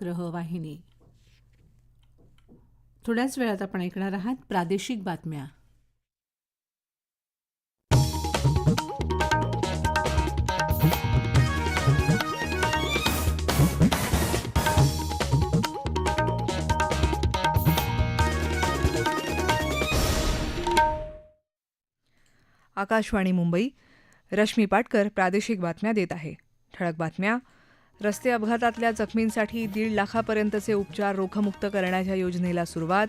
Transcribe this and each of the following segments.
ग्रहवाहिनी. थोड्याच वेळात आपण ऐकणार आहात प्रादेशिक बातम्या. आकाशवाणी मुंबई रश्मी पाटकर प्रादेशिक बातम्या देत आहे. ठळक बातम्या रस्ते अपघातातल्या जखमींसाठी दीड लाखापर्यंतचे उपचार रोखमुक्त करण्याच्या योजनेला सुरुवात.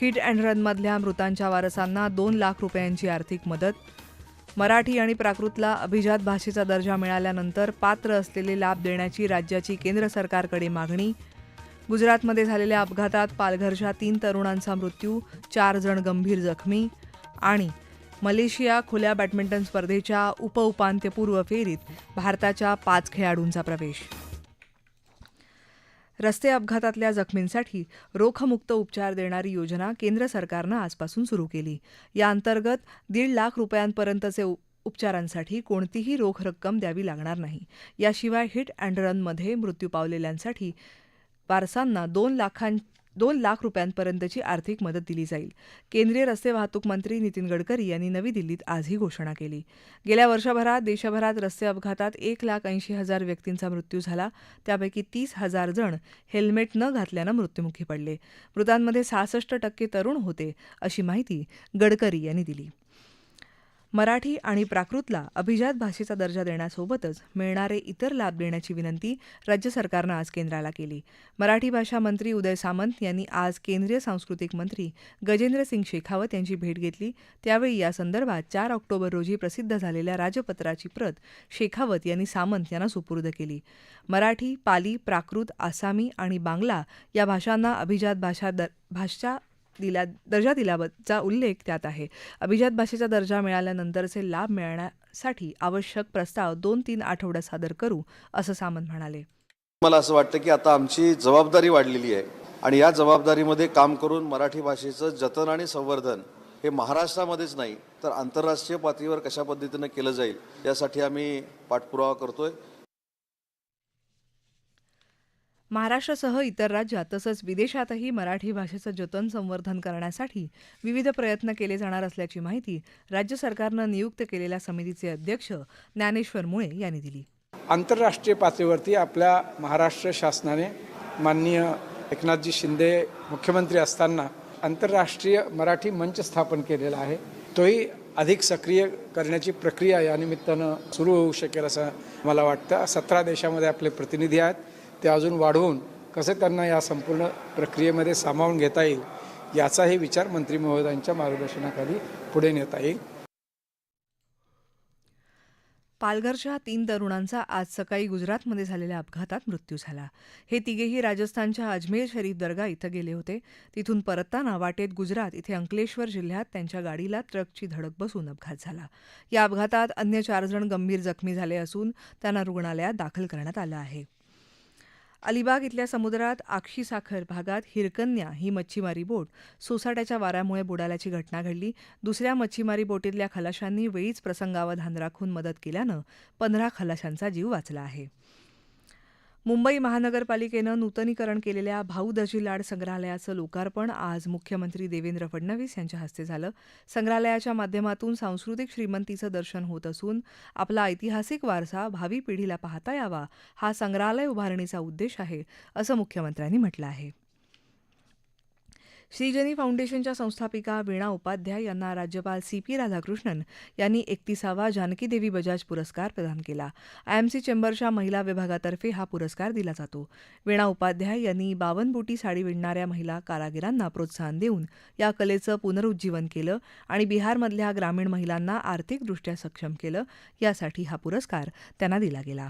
हिट अँड रनमधल्या मृतांच्या वारसांना दोन लाख रुपयांची आर्थिक मदत. मराठी आणि प्राकृतला अभिजात भाषेचा दर्जा मिळाल्यानंतर पात्र असलेले लाभ देण्याची राज्याची केंद्र सरकारकडे मागणी. गुजरातमध्ये झालेल्या अपघातात पालघरच्या तीन तरुणांचा मृत्यू चार जण गंभीर जखमी आणि मलेशिया खुल्या बॅडमिंटन स्पर्धेच्या उपउपांत्यपूर्व फेरीत भारताच्या पाच खेळाडूंचा प्रवेश. रस्ते अपघातातल्या जखमींसाठी रोखमुक्त उपचार देणारी योजना केंद्र सरकारनं आजपासून सुरू केली. या अंतर्गत दीड लाख रुपयांपर्यंतचे उपचारांसाठी कोणतीही रोख रक्कम द्यावी लागणार नाही. याशिवाय हिट अँड रनमध्ये मृत्यू पावलेल्यांसाठी वारसांना दोन लाखां दोन लाख रुपयांपर्यंतची आर्थिक मदत दिली जाईल. केंद्रीय रस्ते वाहतूक मंत्री नितीन गडकरी यांनी नवी दिल्लीत आज ही घोषणा केली. गेल्या वर्षभरात देशभरात रस्ते अपघातात एक लाख ऐंशी हजार व्यक्तींचा मृत्यू झाला. त्यापैकी तीस हजार जण हेल्मेट न घातल्यानं मृत्युमुखी पडले. मृतांमध्ये सहासष्ट टक्के तरुण होते अशी माहिती गडकरी यांनी दिली. मराठी आणि प्राकृतला अभिजात भाषेचा दर्जा देण्यासोबतच मिळणारे इतर लाभ देण्याची विनंती राज्य सरकारनं आज केंद्राला केली. मराठी भाषा मंत्री उदय सामंत यांनी आज केंद्रीय सांस्कृतिक मंत्री गजेंद्र सिंग शेखावत यांची भेट घेतली. त्यावेळी या संदर्भात चार ऑक्टोबर रोजी प्रसिद्ध झालेल्या राजपत्राची प्रत शेखावत यांनी सामंत यांना सुपूर्द केली. मराठी पाली प्राकृत आसामी आणि बांगला या भाषांना अभिजात भाषा दर भाषा दिला दर्जा दिल्याचा उल्लेख त्यात आहे. अभिजात भाषेचा दर्जा मिळाल्यानंतरचे लाभ मिळण्यासाठी आवश्यक प्रस्ताव दोन तीन आठवड्यात सादर करू असं सामंत म्हणाले. मला असं वाटतं की आता आमची जबाबदारी वाढलेली आहे आणि या जबाबदारीमध्ये काम करून मराठी भाषेचं जतन आणि संवर्धन हे महाराष्ट्रामध्येच नाही तर आंतरराष्ट्रीय पातळीवर कशा पद्धतीनं केलं जाईल यासाठी आम्ही पाठपुरावा करतोय. महाराष्ट्रासह इतर राज्यात तसंच विदेशातही मराठी भाषेचं जतन संवर्धन करण्यासाठी विविध प्रयत्न केले जाणार असल्याची माहिती राज्य सरकारनं नियुक्त केलेल्या समितीचे अध्यक्ष ज्ञानेश्वर मुळे यांनी दिली. आंतरराष्ट्रीय पातळीवरती आपल्या महाराष्ट्र शासनाने माननीय एकनाथजी शिंदे मुख्यमंत्री असताना आंतरराष्ट्रीय मराठी मंच स्थापन केलेला आहे. तोही अधिक सक्रिय करण्याची प्रक्रिया या निमित्तानं सुरू होऊ शकेल असं मला वाटतं. सतरा देशामध्ये आपले प्रतिनिधी आहेत. ते अजून वाढवून कसे त्यांना या संपूर्ण प्रक्रियेमध्ये सामावून घेता येईल याचाही विचार मंत्री महोदयांच्या मार्गदर्शनाखाली पुढे नेता येईल. पालघरच्या तीन तरुणांचा आज सकाळी गुजरातमध्ये झालेल्या अपघातात मृत्यू झाला. हे तिघेही राजस्थानच्या अजमेर शरीफ दर्गा इथं गेले होते. तिथून परतताना वाटेत गुजरात इथे अंकलेश्वर जिल्ह्यात त्यांच्या गाडीला ट्रकची धडक बसून अपघात झाला. या अपघातात अन्य चार जण गंभीर जखमी झाले असून त्यांना रुग्णालयात दाखल करण्यात आलं आहे. अलिबाग इथल्या समुद्रात आक्षी साखर भागात हिरकन्या ही मच्छीमारी बोट सोसाट्याच्या वाऱ्यामुळे बुडाल्याची घटना घडली. दुसऱ्या मच्छीमारी बोटीतल्या खलाशांनी वेळीच प्रसंगावधान राखून मदत केल्यानं पंधरा खलाशांचा जीव वाचला आहे. मुंबई महानगरपालिकेनं नूतनीकरण केलेल्या भाऊ दजी लाड संग्रहालयाचं लोकार्पण आज मुख्यमंत्री देवेंद्र फडणवीस यांच्या हस्ते झालं. संग्रहालयाच्या माध्यमातून सांस्कृतिक श्रीमंतीचं दर्शन होत असून आपला ऐतिहासिक वारसा भावी पिढीला पाहता यावा हा संग्रहालय उभारणीचा उद्देश आहे असं मुख्यमंत्र्यांनी म्हटलं आहे. श्रीजनी फाउंडेशनच्या संस्थापिका वीणा उपाध्याय यांना राज्यपाल सी पी राधाकृष्णन यांनी एकतीसावा जानकी देवी बजाज पुरस्कार प्रदान केला. आयएमसी चेंबरच्या महिला विभागातर्फे हा पुरस्कार दिला जातो. वीणा उपाध्याय यांनी बावनबुटी साडी विणणाऱ्या महिला कारागिरांना प्रोत्साहन देऊन या कलेचं पुनरुज्जीवन केलं आणि बिहारमधल्या ग्रामीण महिलांना आर्थिकदृष्ट्या सक्षम केलं यासाठी हा पुरस्कार त्यांना दिला गेला.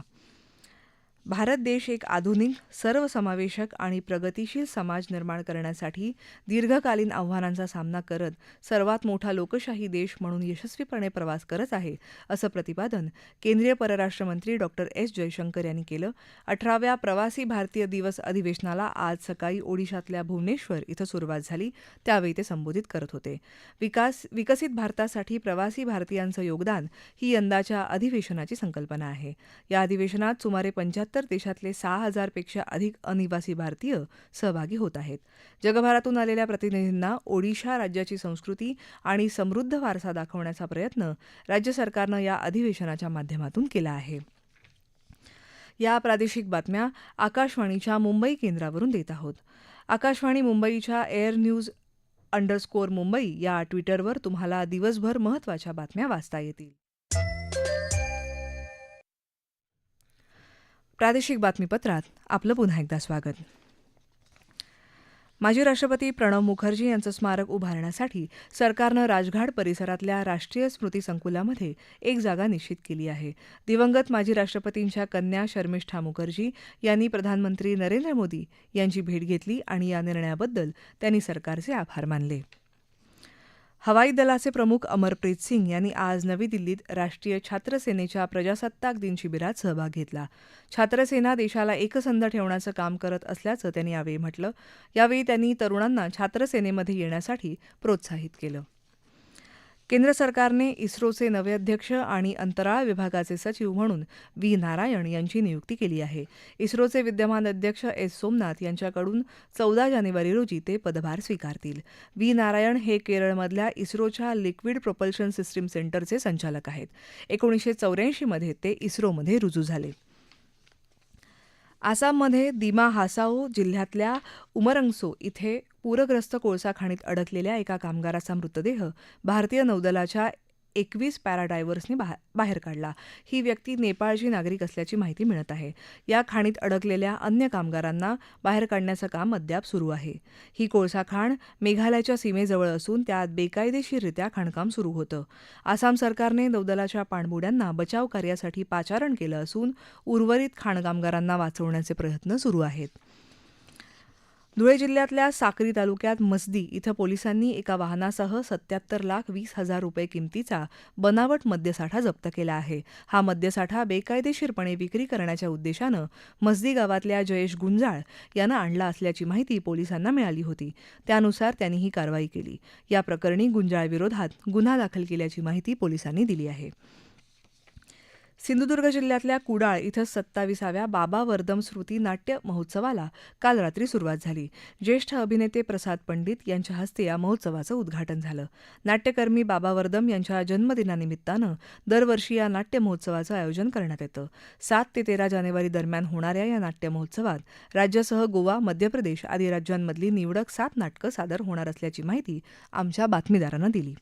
भारत देश एक आधुनिक सर्वसमावेशक आणि प्रगतीशील समाज निर्माण करण्यासाठी दीर्घकालीन आव्हानांचा सामना करत सर्वात मोठा लोकशाही देश म्हणून यशस्वीपणे प्रवास करत आहे असं प्रतिपादन केंद्रीय परराष्ट्र मंत्री डॉक्टर एस. जयशंकर यांनी केलं. अठराव्या प्रवासी भारतीय दिवस अधिवेशनाला आज सकाळी ओडिशातल्या भुवनेश्वर इथं सुरुवात झाली. त्यावेळी ते संबोधित करत होते. विकास विकसित भारतासाठी प्रवासी भारतीयांचं योगदान ही यंदाच्या अधिवेशनाची संकल्पना आहे. या अधिवेशनात सुमारे पंच्याहत्तर तर देशातले सहा हजारपेक्षा अधिक अनिवासी भारतीय सहभागी होत आहेत. जगभरातून आलेल्या प्रतिनिधींना ओडिशा राज्याची संस्कृती आणि समृद्ध वारसा दाखवण्याचा प्रयत्न राज्य सरकारनं या अधिवेशनाच्या माध्यमातून केला आहे. या प्रादेशिक बातम्या आकाशवाणीच्या मुंबई केंद्रावरून देत आहोत. आकाशवाणी मुंबईच्या एअर न्यूज अंडरस्कोअर मुंबई या ट्विटरवर तुम्हाला दिवसभर महत्त्वाच्या बातम्या वाचता येतील. प्रादेशिक बातमीपत्रात आपलं पुन्हा एकदा स्वागत. माजी राष्ट्रपती प्रणव मुखर्जी यांचं स्मारक उभारण्यासाठी सरकारनं राजघाट परिसरातल्या राष्ट्रीय स्मृती संकुलामध्ये एक जागा निश्चित केली आहे. दिवंगत माजी राष्ट्रपतींच्या कन्या शर्मिष्ठा मुखर्जी यांनी प्रधानमंत्री नरेंद्र मोदी यांची भेट घेतली आणि या निर्णयाबद्दल त्यांनी सरकारचे आभार मानले. हवाई दलाचे प्रमुख अमरप्रीत सिंग यांनी आज नवी दिल्लीत राष्ट्रीय छात्र सेनेच्या प्रजासत्ताक दिन शिबिरात सहभाग घेतला. छात्रसेना देशाला एकसंध ठेवण्याचं काम करत असल्याचं त्यांनी यावेळी म्हटलं. यावेळी त्यांनी तरुणांना छात्रसेनेमध्ये येण्यासाठी प्रोत्साहित केलं. केंद्र सरकारने इस्रोचे नवे अध्यक्ष आणि अंतराळ विभागाचे सचिव म्हणून व्ही. नारायण यांची नियुक्ती केली आहे. इस्रोचे विद्यमान अध्यक्ष एस. सोमनाथ यांच्याकडून चौदा जानेवारी रोजी ते पदभार स्वीकारतील. व्ही. नारायण हे केरळमधल्या इस्रोच्या लिक्विड प्रोपल्शन सिस्टीम सेंटरचे संचालक आहेत. एकोणीसशे चौऱ्याऐंशीमध्ये ते इस्रोमध्ये रुजू झाले. आसाममध्ये दिमा हासाओ जिल्ह्यातल्या उमरंगसो इथे पूरग्रस्त कोळसा खाणीत अडकलेल्या एका कामगाराचा मृतदेह भारतीय नौदलाच्या एकवीस पॅराडायव्हर्सनी बा बाहेर काढला. ही व्यक्ती नेपाळची नागरिक असल्याची माहिती मिळत आहे. या खाणीत अडकलेल्या अन्य कामगारांना बाहेर काढण्याचं काम अद्याप सुरू आहे. ही कोळसा खाण मेघालयाच्या सीमेजवळ असून त्यात बेकायदेशीररित्या खाणकाम सुरू होतं. आसाम सरकारने नौदलाच्या पाणबुड्यांना बचाव कार्यासाठी पाचारण केलं असून उर्वरित खाण कामगारांना वाचवण्याचे प्रयत्न सुरू आहेत. धुळे जिल्ह्यातल्या साक्री तालुक्यात मसदी इथं पोलिसांनी एका वाहनासह सत्याहत्तर लाख वीस हजार रुपये किमतीचा बनावट मद्यसाठा जप्त केला आहे. हा मद्यसाठा बेकायदेशीरपणे विक्री करण्याच्या उद्देशानं मसदी गावातल्या जयेश गुंजाळ यानं आणला असल्याची माहिती पोलिसांना मिळाली होती. त्यानुसार त्यांनी ही कारवाई केली. या प्रकरणी गुंजाळविरोधात गुन्हा दाखल केल्याची माहिती पोलिसांनी दिली आहे. सिंधुदुर्ग जिल्ह्यातल्या कुडाळ इथं सत्ताविसाव्या बाबा वर्दम स्मृती नाट्य महोत्सवाला काल रात्री सुरुवात झाली. ज्येष्ठ अभिनेते प्रसाद पंडित यांच्या हस्ते या महोत्सवाचं उद्घाटन झालं. नाट्यकर्मी बाबा वर्दम यांच्या जन्मदिनानिमित्तानं दरवर्षी या नाट्य महोत्सवाचं आयोजन करण्यात येतं. सात ते तेरा जानेवारी दरम्यान होणाऱ्या या नाट्य महोत्सवात राज्यासह गोवा मध्य प्रदेश आदी राज्यांमधली निवडक सात नाटकं सादर होणार असल्याची माहिती आमच्या बातमीदारानं दिली.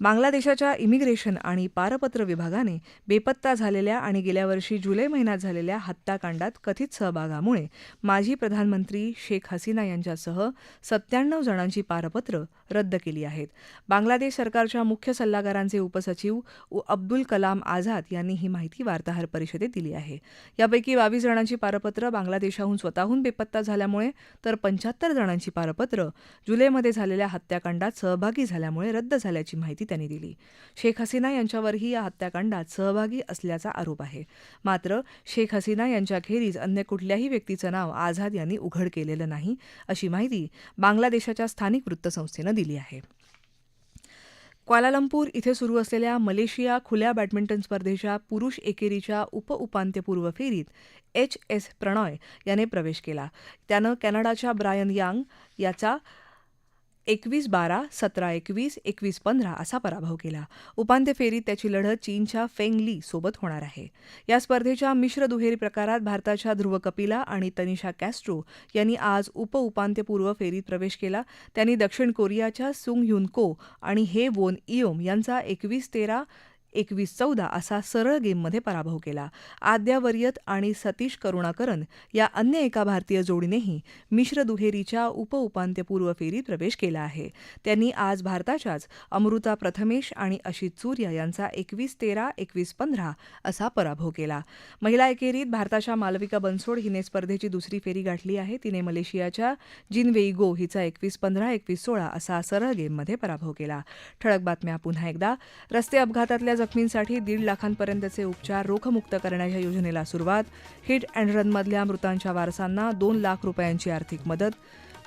बांगलादेशाच्या इमिग्रेशन आणि पारपत्र विभागाने बेपत्ता झालेल्या आणि गेल्या वर्षी जुलै महिन्यात झालेल्या हत्याकांडात कथित सहभागामुळे माजी प्रधानमंत्री शेख हसीना यांच्यासह सत्त्याण्णव जणांची पारपत्र रद्द केली आहेत. बांगलादेश सरकारच्या मुख्य सल्लागारांचे उपसचिव अब्दुल कलाम आझाद यांनी ही माहिती वार्ताहर परिषदेत दिली आहे. यापैकी बावीस जणांची पारपत्र बांगलादेशाहून स्वतःहून बेपत्ता झाल्यामुळे तर पंच्याहत्तर जणांची पारपत्र जुलैमध्ये झालेल्या हत्याकांडात सहभागी झाल्यामुळे रद्द झाल्याची माहिती माहिती त्यांनी दिली. शेख हसीना यांच्यावरही या हत्याकांडात सहभागी असल्याचा आरोप आहे. मात्र शेख हसीना यांच्याखेरीज अन्य कुठल्याही व्यक्तीचं नाव आझाद यांनी उघड केलेलं नाही अशी माहिती बांगलादेशाच्या स्थानिक वृत्तसंस्थेनं दिली आहे. क्वालालंपूर इथे सुरू असलेल्या मलेशिया खुल्या बॅडमिंटन स्पर्धेच्या पुरुष एकेरीच्या उपउपांत्यपूर्व फेरीत एच एस प्रणॉय याने प्रवेश केला. त्यानं कॅनडाच्या ब्रायन यांग याचा एकवीस बारा सतरा एकवीस एकवीस पंधरा असा पराभव केला. उपांत्य फेरीत त्याची लढत चीनच्या फेंग ली सोबत होणार आहे. या स्पर्धेच्या मिश्र दुहेरी प्रकारात भारताच्या ध्रुव कपिला आणि तनिषा कॅस्ट्रो यांनी आज उपउपांत्यपूर्व फेरीत प्रवेश केला. त्यांनी दक्षिण कोरियाच्या सुंग ह्युन को आणि हे वोन इयोम यांचा एकवीस तेरा एकवीस चौदा असा सरळ गेममध्ये पराभव केला. आद्यावर्यत आणि सतीश करुणाकरन या अन्य एका भारतीय जोडीनेही मिश्र दुहेरीच्या उपउपांत्यपूर्व फेरीत प्रवेश केला आहे. त्यांनी आज भारताच्याच अमृता प्रथमेश आणि अशित सूर्य यांचा एकवीस तेरा एकवीस पंधरा असा पराभव केला. महिला एकेरीत भारताच्या मालविका बनसोड हिने स्पर्धेची दुसरी फेरी गाठली आहे. तिने मलेशियाच्या जिनवेई गो हिचा एकवीस पंधरा एकवीस सोळा असा सरळ गेममध्ये पराभव केला. ठळक बातम्या पुन्हा एकदा. रस्ते अपघातातल्या जखमींसाठी दीड लाखांपर्यंतचे उपचार रोखमुक्त करण्याच्या योजनेला सुरुवात. हिट अँड रनमधल्या मृतांच्या वारसांना दोन लाख रुपयांची आर्थिक मदत.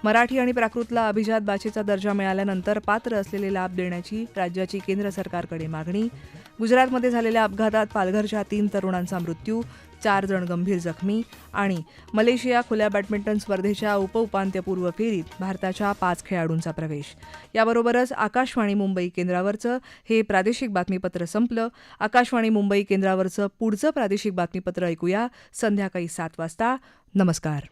मराठी आणि प्राकृतला अभिजात भाषेचा दर्जा मिळाल्यानंतर पात्र असलेले लाभ देण्याची राज्याची केंद्र सरकारकडे मागणी. गुजरातमध्ये झालेल्या अपघातात पालघरच्या तीन तरुणांचा मृत्यू चार जण गंभीर जखमी आणि मलेशिया खुल्या बॅडमिंटन स्पर्धेच्या उपउपांत्यपूर्व फेरीत भारताच्या पाच खेळाडूंचा प्रवेश. याबरोबरच आकाशवाणी मुंबई केंद्रावरचं हे प्रादेशिक बातमीपत्र संपलं. आकाशवाणी मुंबई केंद्रावरचं पुढचं प्रादेशिक बातमीपत्र ऐकूया संध्याकाळी सात वाजता. नमस्कार.